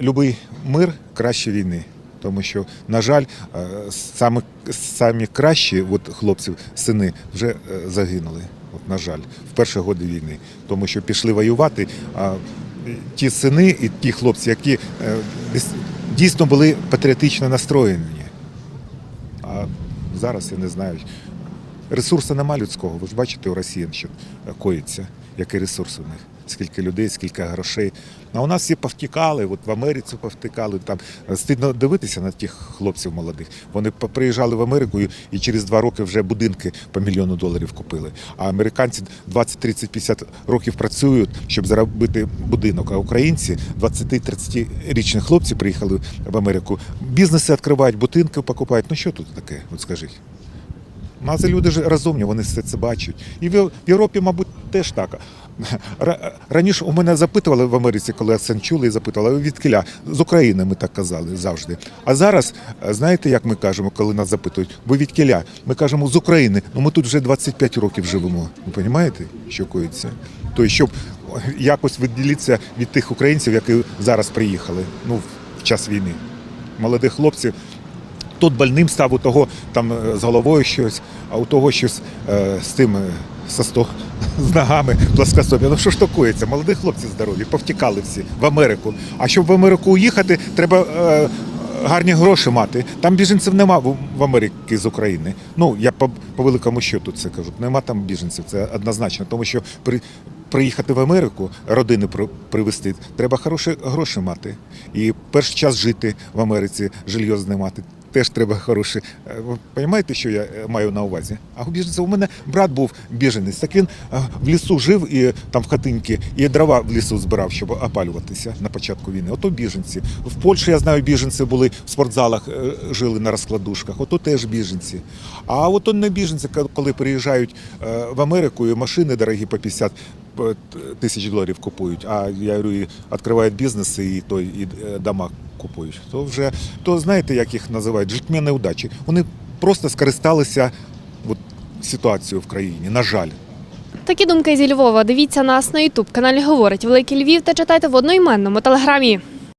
Любий мир краще війни. Тому що, на жаль, е, саме, самі кращі от, хлопців, сини вже е, загинули. От, на жаль, в перші роки війни. Тому що пішли воювати. А ті сини і ті хлопці, які е, дійсно були патріотично настроєні. А зараз я не знаю. Ресурсу нема людського. Ви ж бачите у росіян, що коїться, який ресурс у них. Скільки людей, скільки грошей. А у нас всі повтікали, от в Америці повтікали. Там стидно дивитися на тих хлопців молодих. Вони приїжджали в Америку і- через два роки вже будинки по мільйону доларів купили. А американці 20, 30, 50 років працюють, щоб заробити будинок. А українці 20-30 річні хлопці приїхали в Америку. Бізнеси відкривають, будинки покупають. Ну що тут таке? От скажіть. У нас люди ж розумні, вони все це бачать. І в Європі, мабуть, теж так. Раніше у мене запитували в Америці, коли акцент чули і запитували, «Ви від кіля? З України ми так казали завжди. А зараз, е, знаєте, як ми кажемо, коли нас запитують, ви від кіля? Ми кажемо з України. Ну ми тут вже 25 років живемо. Ви розумієте, що коїться? Тобто, щоб якось виділитися від тих українців, які зараз приїхали ну, в час війни. Молодих хлопців Тут больним став, у того там е, з головою щось, а у того щось е, з тим е, со з ногами плоскостопі. Ну що ж такується? Молоді хлопці здорові, повтікали всі в Америку. А щоб в Америку уїхати, треба е, гарні гроші мати. Там біженців нема в, в Америці з України. Ну я по, по великому счету це кажу. Нема там біженців, це однозначно, тому що при. Приїхати в Америку, родини при- привезти, треба хороші гроші мати. І перший час жити в Америці, жилье знімати. Теж треба хороші. Е, розумієте, що я е, маю на увазі? А у біженців у мене брат був біженець. Так він е, в лісу жив і там в хатинці, і дрова в лісу збирав, щоб опалюватися на початку війни. Ото біженці. В Польщі я знаю, біженці були в спортзалах, жили на розкладушках. Ото теж біженці. А ото не біженці, коли приїжджають в Америку, і машини дорогі по 50 п- тисяч доларів купують. А я говорю, відкривають бізнеси і той і е, дома купують. То вже то знаєте, як їх називають? Життєві удачі. Вони просто скористалися от, ситуацією в країні. На жаль. Такі думки зі Львова. Дивіться нас на Ютуб каналі Говорить Великий Львів та читайте в одноіменному телеграмі.